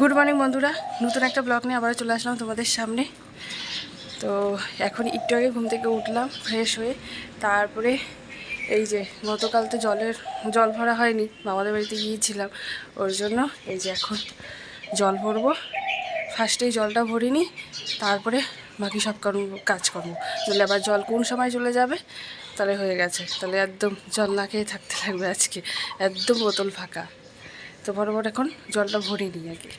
Good morning বন্ধুরা। নতুন একটা ব্লগ নিয়ে আবার চলে আসলাম তোমাদের সামনে। তো এখন একটু আগে ঘুম থেকে উঠলাম ফ্রেশ হয়ে। তারপরে এই যে গতকাল তো জলের, জল ভরা হয়নি, মামাদের বাড়িতে গিয়েছিলাম। ওর জন্য এই যে এখন জল ভরবো। ফার্স্টেই জলটা ভরিনি, তারপরে বাকি সব কর্ম কাজ করব তাহলে আবার জল কোন সময় চলে যাবে? তাহলে হয়ে গেছে। তাহলে একদম জল না খেয়ে থাকতে লাগবে আজকে। একদম বোতল ফাঁকা। তো বড় বড় এখন জলটা ভরে নিই আগে।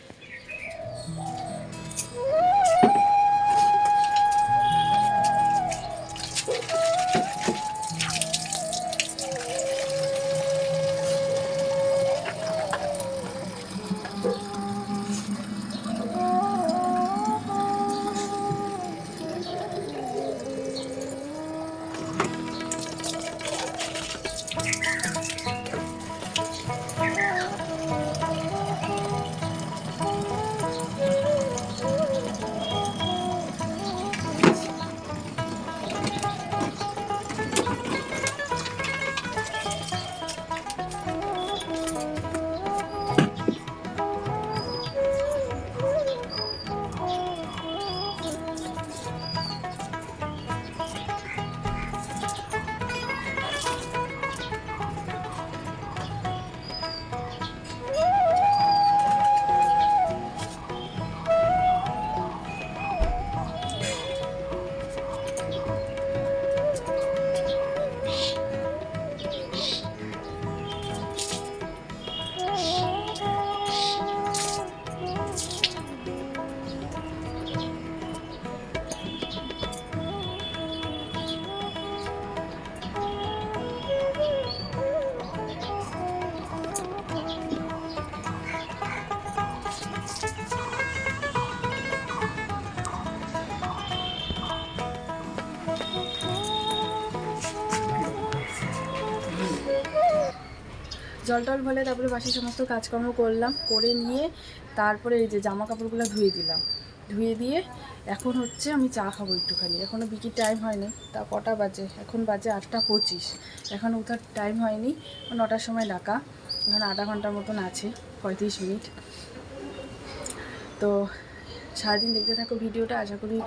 জল টল ভরে তারপরে বাসি সমস্ত কাজকর্ম করলাম, করে নিয়ে তারপরে এই যে জামা কাপড়গুলো ধুয়ে দিলাম। ধুয়ে দিয়ে এখন হচ্ছে আমি চা খাব একটুখানি। এখনও বিকির টাইম হয়নি, তা কটা বাজে? এখন বাজে আটটা পঁচিশ। এখন উঠার টাইম হয়নি, নটার সময় ডাকা। এখন আধা ঘণ্টার মতন আছে, পঁয়ত্রিশ মিনিট। তো সারাদিন দেখতে থাকো ভিডিওটা, আশা করি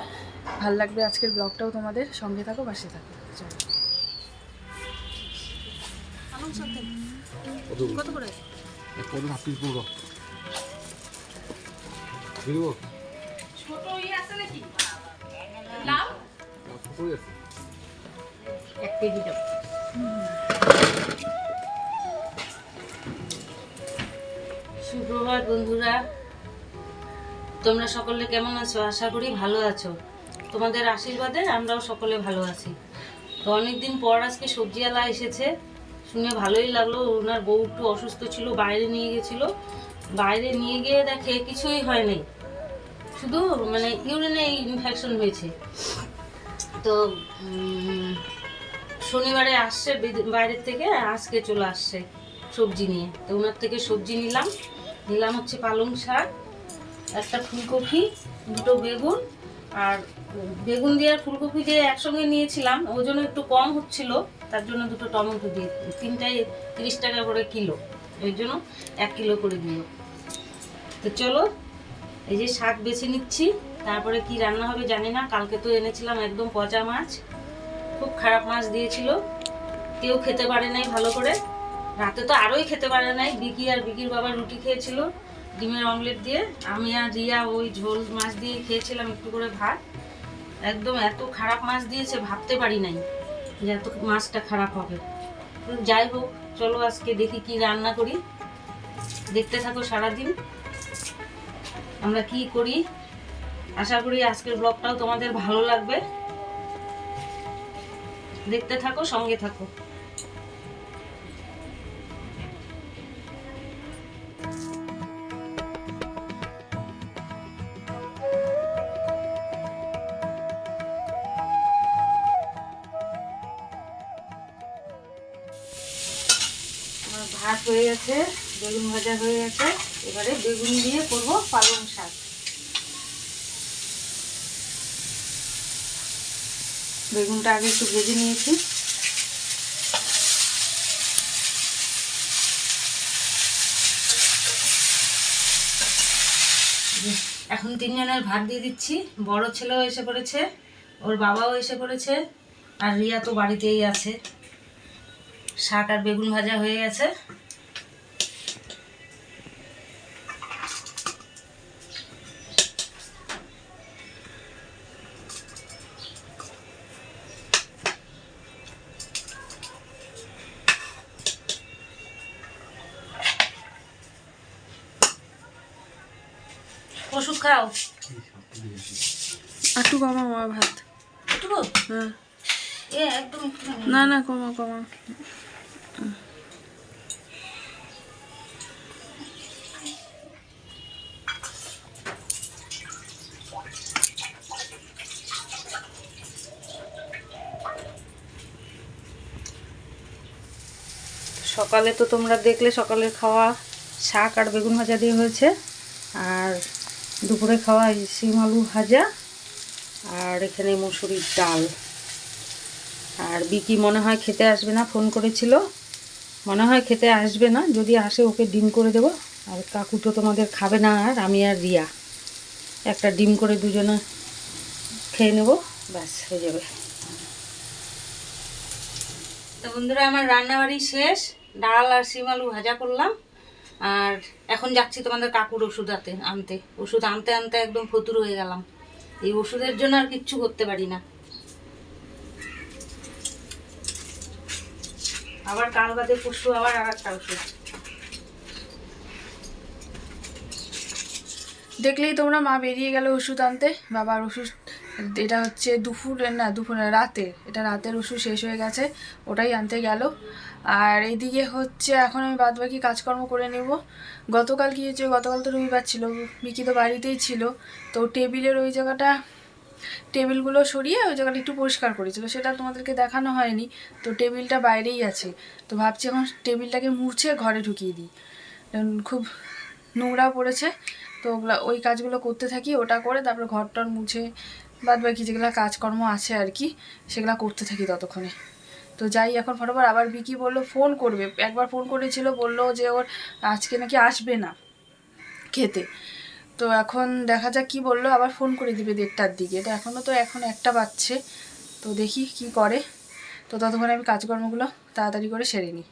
ভালো লাগবে আজকের ব্লগটাও তোমাদের। সঙ্গে থাকো, পাশে থাকো। চলো। কত করে? কত হাফ পিস পড়ব দিব? ছোট আছে নাকি? লাউ? ছোটই আছে? এক কেজি দাও। সুপ্রভাত বন্ধুরা। তোমরা সকলে কেমন আছো? আশা করি ভালো আছো। তোমাদের আশীর্বাদে আমরাও সকলে ভালো আছি। তো অনেকদিন পর আজকে সবজিওয়ালা এসেছে। শুনে ভালোই লাগল। ওনার বউ একটু অসুস্থ ছিল, বাইরে নিয়ে গেছিল। বাইরে নিয়ে গিয়ে দেখে কিছুই হয়নি। শুধু মানে ইউরিনে ইনফেকশন হয়েছে। তো শনিবারে আসছে বাইরের থেকে, আজকে চলে আসছে সবজি নিয়ে। তো ওনার থেকে সবজি নিলাম। নিলাম হচ্ছে পালং শাক, একটা ফুলকপি, দুটো বেগুন আর বেগুন দিয়ে আর ফুলকপি দিয়ে একসঙ্গে নিয়েছিলাম। ওজন একটু কম হচ্ছিল। তার জন্য দুটো টমেটো দিয়ে তিনটায় তিরিশ টাকা করে কিলো। ওই জন্য এক কিলো করে দিও তো চলো, এই যে শাক বেছে নিচ্ছি। তারপরে কি রান্না হবে জানি না। কালকে তো এনেছিলাম একদম পচা মাছ। খুব খারাপ মাছ দিয়েছিল। কেউ খেতে পারে নাই ভালো করে। রাতে তো আরোই খেতে পারে নাই। বিকি আর বিকির বাবা রুটি খেয়েছিল ডিমের অমলেট দিয়ে। আমি আর রিয়া ওই ঝোল মাছ দিয়ে খেয়েছিলাম একটু করে ভাত। একদম এত খারাপ মাছ দিয়েছে, ভাবতে পারি নাই। যে এত মাছটা খারাপ হবে। যাই হোক, চলো আজকে দেখি কি রান্না করি। দেখতে থাকো সারাদিন। আমরা কি করি? আশা করি আজকের ব্লগটাও তোমাদের ভালো লাগবে। দেখতে থাকো, সঙ্গে থাকো। ভাত হয়ে গেছে, বেগুন ভাজা হয়ে গেছে। এবারে বেগুন দিয়ে করব পালং শাক। বেগুনটা আগে একটু ভেজে নিয়েছি। এখন তিনজনের ভাত দিয়ে দিচ্ছি। বড় ছেলেও এসে পড়েছে, ওর বাবাও এসে পড়েছে, আর রিয়া তো বাড়িতেই আছে। শাক আর বেগুন ভাজা হয়ে গেছে। ওষুধ খাও। একটু কমাও আমার ভাত। হ্যাঁ। একদম না না কমাও কমাও সকালে তো তোমরা দেখলে সকালের খাওয়া শাক আর বেগুন ভাজা দিয়ে হয়েছে। দুপুরে খাওয়া এই শিম আলু ভাজা আর এখানে মুসুরির ডাল। আর বিকি মনে হয় খেতে আসবে না, ফোন করেছিল। মনে হয় খেতে আসবে না, যদি আসে ওকে ডিম করে দেবো। আর কাকু তো তোমাদের খাবে না, আর আমি আর রিয়া। একটা ডিম করে দুজনে খেয়ে নেব, ব্যাস, হয়ে যাবে। তো বন্ধুরা, আমার রান্নাবাড়ি শেষ। ডাল আর শিম আলু ভাজা করলাম। আর এখন যাচ্ছি তোমাদের কাকুর ওষুধ আনতে আনতে। ওষুধ আনতে আনতে একদম ফতুর হয়ে গেলাম। এই ওষুধের জন্য আর কিচ্ছু করতে পারি না। আবার কাল বাদে পরশু আবার আর একটা ওষুধ। দেখলেই তোমরা মা বেরিয়ে গেল ওষুধ আনতে। বাবার ওষুধ, এটা হচ্ছে দুপুরের না দুপুরের রাতে এটা রাতের ওষুধ শেষ হয়ে গেছে। ওটাই আনতে গেল। আর এইদিকে হচ্ছে এখন আমি বাদ বাকি কাজকর্ম করে নেব। গতকাল কী হয়েছে? গতকাল তো রবিবার ছিল। বিকি তো বাড়িতেই ছিল। তো টেবিলের ওই জায়গাটা, টেবিলগুলো সরিয়ে ওই জায়গাটা একটু পরিষ্কার করেছিল। সেটা তোমাদেরকে দেখানো হয়নি। তো টেবিলটা বাইরেই আছে। তো ভাবছি এখন টেবিলটাকে মুছে ঘরে ঢুকিয়ে দিই। খুব নোংরা পড়েছে। তো ওগুলা, ওই কাজগুলো করতে থাকি, ওটা করে তারপরে ঘরটর মুছে বাদ বাকি যেগুলো কাজকর্ম আছে আর কি, সেগুলো করতে থাকি ততক্ষণে। তো যাই, এখন ফটোফট আবার বিকি বলল, ফোন করবে। একবার ফোন করেছিল, বলল যে ওর আজকে নাকি আসবে না খেতে। তো এখন দেখা যাক কি বলল, আবার ফোন করে দিবে দেড়টার দিকে। তো এখনও তো, এখন একটা বাজছে। তো দেখি কি করে। তো ততক্ষণে আমি কাজকর্মগুলো তাড়াতাড়ি করে সেরে নিই।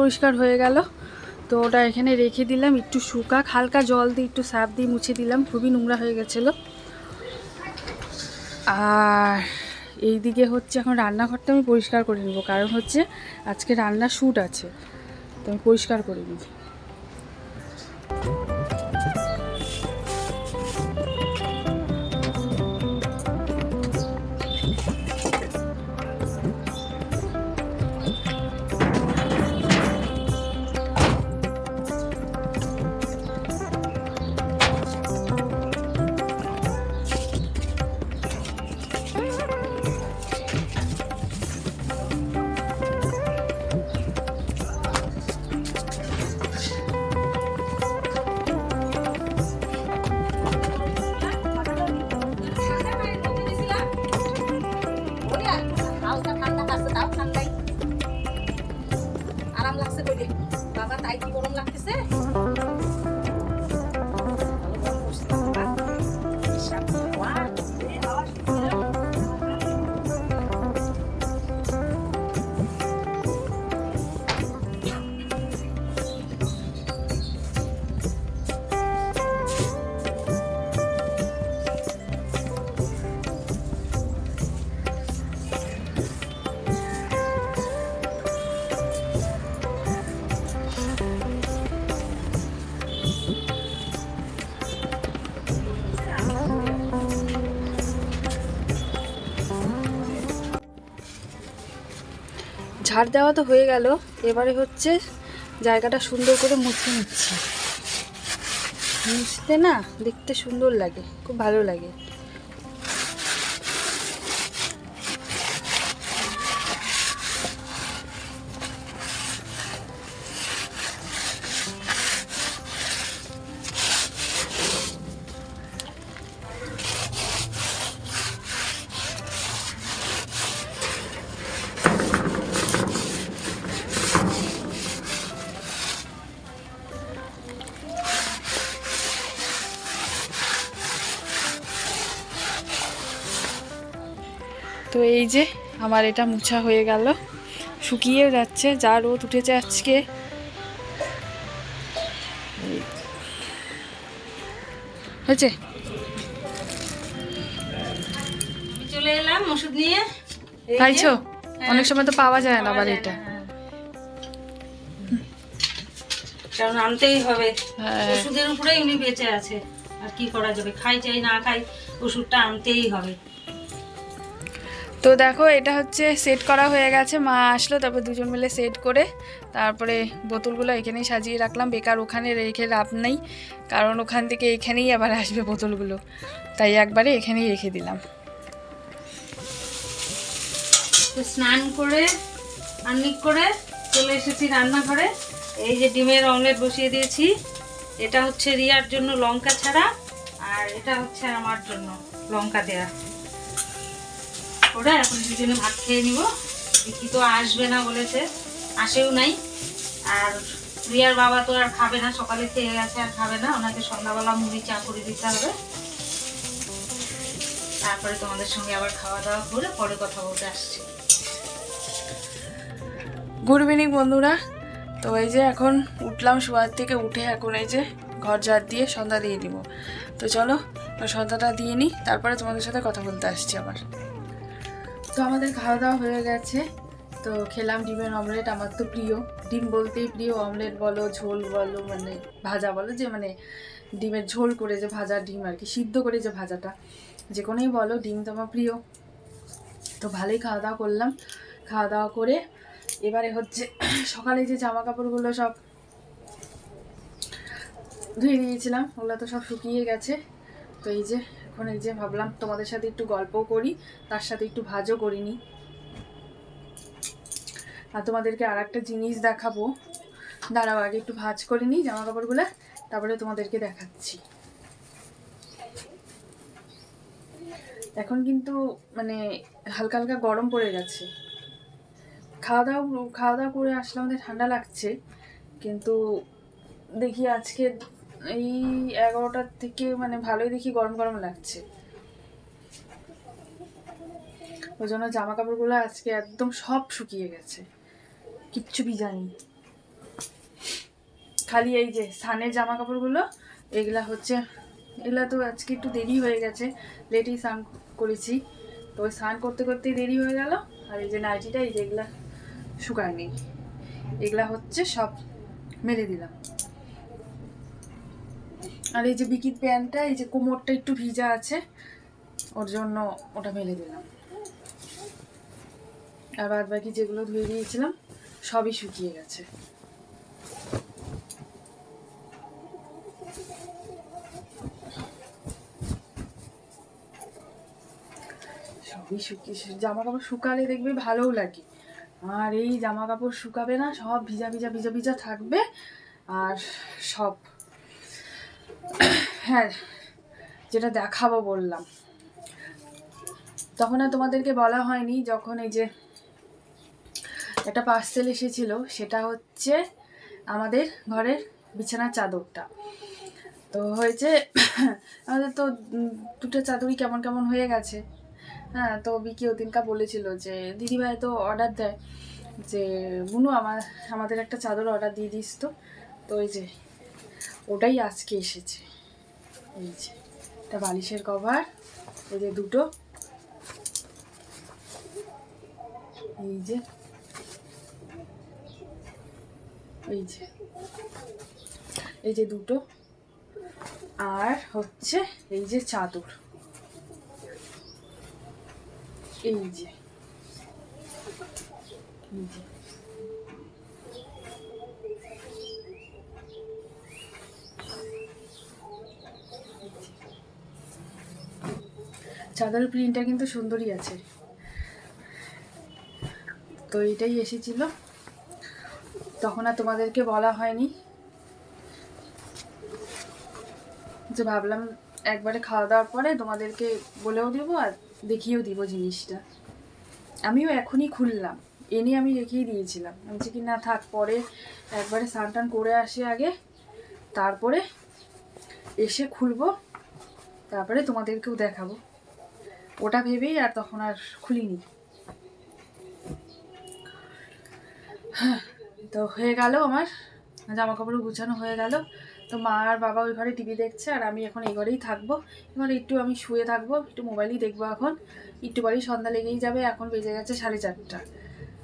পরিষ্কার হয়ে গেল। তো ওটা এখানে রেখে দিলাম, একটু শুকা হালকা জল দিয়ে, একটু সাপ দিয়ে মুছে দিলাম, খুবই নোংরা হয়ে গেছিল। আর এই দিকে হচ্ছে এখন রান্নাঘরটা আমি পরিষ্কার করে নেব, কারণ হচ্ছে আজকে রান্না শ্যুট আছে, তো আমি পরিষ্কার করে নিই ঝাড় দেওয়া তো হয়ে গেল। এবারে হচ্ছে জায়গাটা সুন্দর করে মুছে নিচ্ছি। মুছতে না দেখতে সুন্দর লাগে, খুব ভালো লাগে। তো এই যে আমার এটা মুছা হয়ে গেল। শুকিয়ে যাচ্ছে যা রোদ উঠেছে আজকে। হয়েছে? চলে এলাম ওষুধ নিয়ে। পাইছো হ্যাঁ। অনেক সময় তো পাওয়া যায় না এটা। হ্যাঁ। কারণ আনতেই হবে। হ্যাঁ। ওষুধের উপরেই উনি বেঁচে আছে। আর কি করা যাবে? খাই চাই না খাই ওষুধটা আনতেই হবে। তো দেখো, এটা হচ্ছে সেট করা হয়ে গেছে। মা আসলো, তারপর দুজন মিলে সেট করে তারপরে বোতলগুলো এখানেই সাজিয়ে রাখলাম। বেকার ওখানে রেখে লাভ নেই, কারণ ওখান থেকে এখানেই আবার আসবে বোতলগুলো। তাই একবারে এখানেই রেখে দিলাম। তো স্নান করে আন্নিক করে চলে এসেছি রান্নাঘরে। এই যে ডিমের অমলেট বসিয়ে দিয়েছি। এটা হচ্ছে রিয়ার জন্য লঙ্কা ছাড়া, আর এটা হচ্ছে আমার জন্য লঙ্কা দেয়া। ওরা, এখন দুজনে ভাত খেয়ে নিব। দেখি তো আসবে না বলেছে, আসেও নাই। আর রিয়ার বাবা তো আর খাবে না, সকালে খেয়ে গেছে, আর খাবে না। ওনাকে সন্ধ্যাবেলা মুড়ি চা করে দিতে হবে। তারপরে তোমাদের সঙ্গে আবার খাওয়া দাওয়া করে পরে কথা বলতে আসছি। গুড ইভিনিং বন্ধুরা। তো এই যে এখন উঠলাম শোয়ার থেকে উঠে এখন এই যে ঘর ঝাড় দিয়ে সন্ধ্যা দিয়ে দিব। তো চলো সন্ধ্যাটা দিয়ে নিই, তারপরে তোমাদের সাথে কথা বলতে আসছি আবার। তো আমাদের খাওয়া দাওয়া হয়ে গেছে। তো খেলাম ডিমের অমলেট আমার তো প্রিয়। ডিম বলতেই প্রিয় অমলেট বলো, ঝোল বলো মানে ভাজা বলো, যে মানে ডিমের ঝোল করে যে ভাজা ডিম আর কি, সিদ্ধ করে যে ভাজাটা। যে কোনোই বলো, ডিম তো আমার প্রিয়। তো ভালোই খাওয়া দাওয়া করলাম। খাওয়া দাওয়া করে এবারে হচ্ছে সকালে যে জামা কাপড়গুলো সব ধুয়ে দিয়েছিলাম ওগুলো তো সব শুকিয়ে গেছে। তো এই যে এখন এই যে ভাবলাম তোমাদের সাথে একটু গল্পও করি, তার সাথে একটু ভাজও করিনি। আর তোমাদেরকে আর একটা জিনিস দেখাবো। দাঁড়াও, আগে একটু ভাজ করে নিই জামা কাপড়গুলো তারপরে তোমাদেরকে দেখাচ্ছি। এখন কিন্তু মানে হালকা হালকা গরম পড়ে গেছে। খাওয়া দাওয়া খাওয়া দাওয়া করে আসলে আমাদের ঠান্ডা লাগছে, কিন্তু দেখি আজকে এই এগারোটার থেকে মানে ভালোই দেখি গরম গরম লাগছে। ওই জন্য জামা কাপড়গুলো আজকে একদম সব শুকিয়ে গেছে। কিচ্ছু ভিজানি খালি এই যে স্নানের জামা কাপড়গুলো এগুলা হচ্ছে, এগুলা তো আজকে একটু দেরি হয়ে গেছে। লেটেই স্নান করেছি। তো ওই স্নান করতে করতেই দেরি হয়ে গেল। আর এই যে নাইটিটা, এই যে এগুলা শুকায়নি। এগুলা হচ্ছে সব মেরে দিলাম। আর এই যে বিকির প্যান্টটা এই যে কোমরটা একটু ভিজা আছে, ওর জন্য ওটা মেলে দিলাম। আর বাদ বাকি যেগুলো ধুয়ে দিয়েছিলাম, সবই শুকিয়ে গেছে। সবই শুকিয়ে জামা কাপড় শুকালে দেখবে ভালোও লাগে। আর এই জামা কাপড় শুকাবে না, সব ভিজা ভিজা ভিজা ভিজা থাকবে, আর সব হ্যাঁ যেটা দেখাবো বললাম। তখন আর তোমাদেরকে বলা হয়নি, যখন এই যে একটা পার্সেল এসেছিল, সেটা হচ্ছে আমাদের ঘরের বিছানার চাদরটা। তো হয়েছে, আমাদের তো দুটো চাদরই কেমন কেমন হয়ে গেছে। হ্যাঁ তো বিকি ওদিনকা বলেছিল যে, দিদিভাই তো অর্ডার দেয়। যে, বুনু, আমার, আমাদের একটা চাদর অর্ডার দিয়ে দিস তো। তো ওই যে, ওটাই আজকে এসেছে। এই যে এটা বালিশের কভার, এই যে দুটো। এই যে এই যে এই যে দুটো। আর হচ্ছে এই যে চাদর। এই যে এই যে। চাদরের প্রিন্টটা কিন্তু সুন্দরই আছে। তো এটাই এসেছিল। তখন আর তোমাদেরকে বলা হয়নি। যে ভাবলাম একবারে খাওয়া দাওয়ার পরে তোমাদেরকে বলেও দেবো আর দেখিয়েও দিব জিনিসটা। আমিও এখনই খুললাম। এনে আমি রেখেই দিয়েছিলাম। বলছি কি, না থাক, পরে একবারে স্নান টান করে আসি আগে। তারপরে এসে খুলবো। তারপরে তোমাদেরকেও দেখাবো। ওটা ভেবেই আর তখন আর খুলিনি। তো হয়ে গেল আমার জামা কাপড় গুছানো হয়ে গেল। তো মা আর বাবা ওই ঘরে টিভি দেখছে আর আমি এখন এই ঘরেই থাকব। এবার একটু আমি শুয়ে থাকব, একটু মোবাইলই দেখব এখন। একটু বাড়ি সন্ধ্যা লেগেই যাবে, এখন বেজে গেছে সাড়ে চারটা।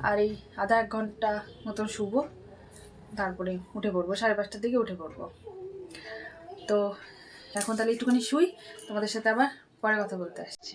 আর এই আধা এক ঘণ্টা মতন শুবো, তারপরে উঠে পড়ব, সাড়ে পাঁচটার দিকে উঠে পড়ব। তো এখন তাহলে একটুখানি শুই, তোমাদের সাথে আবার পরে কথা বলতে আসছি।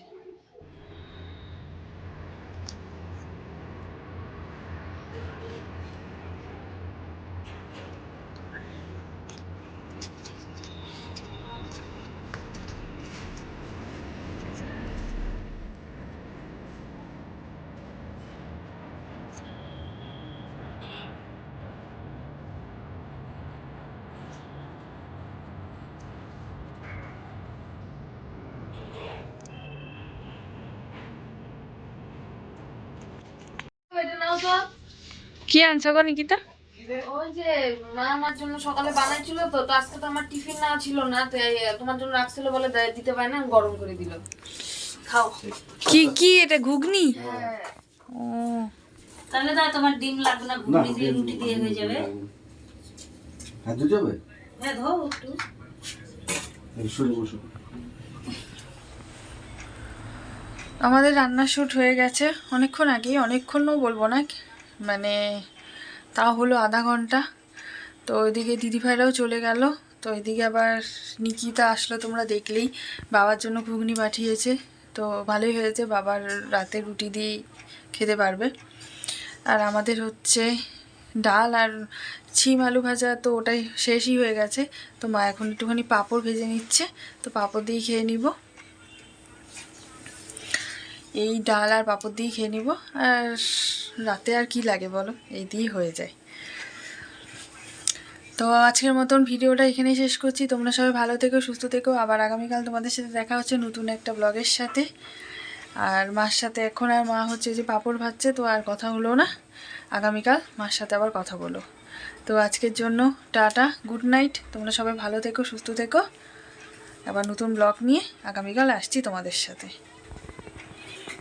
কি আনছো গো নিকিতা? ওই যে মা আমার জন্য সকালে বানাইছিল তো তো আজকে তো আমার টিফিন না ছিল না তোমার জন্য রাখছিল বলে দিতে পারে না গরম করে দিল। খাও। কি কি এটা ঘুগনি? ও। তাহলে দাও তোমার ডিম লাগবে না ঘুগনি দিয়ে রুটি দিয়ে হয়ে যাবে। যাবে? হ্যাঁ ধো একটু। সরে বসো। আমাদের রান্নার শ্যুট হয়ে গেছে। অনেকক্ষণ আগেই, অনেকক্ষণও বলব না মানে তা হলো আধা ঘণ্টা। তো ওইদিকে দিদিভাইরাও চলে গেল, তো ওইদিকে আবার নিকিতা আসলো তোমরা দেখলেই। বাবার জন্য ঘুগনি পাঠিয়েছে, তো ভালোই হয়েছে, বাবার রাতে রুটি দিয়েই খেতে পারবে। আর আমাদের হচ্ছে ডাল আর ছিম আলু ভাজা তো ওটাই শেষই হয়ে গেছে, তো মা এখন একটুখানি পাঁপড় ভেজে নিচ্ছে, তো পাঁপড় দিয়ে খেয়ে নিব। এই ডাল আর পাঁপড় দিয়ে খেয়ে নিব। আর রাতে আর কি লাগে বলো? এই দিয়েই হয়ে যায়। তো আজকের মতন ভিডিওটা এখানেই শেষ করছি। তোমরা সবাই ভালো থেকো, সুস্থ থেকো। আবার আগামীকাল তোমাদের সাথে দেখা হচ্ছে নতুন একটা ব্লগের সাথে। আর মার সাথে এখন আর মা হচ্ছে যে পাঁপড় ভাজছে, তো আর কথা হলো না। আগামীকাল মার সাথে আবার কথা বলো। তো আজকের জন্য টাটা, গুড নাইট। তোমরা সবাই ভালো থেকো, সুস্থ থেকো। আবার নতুন ব্লগ নিয়ে আগামীকাল আসছি তোমাদের সাথে।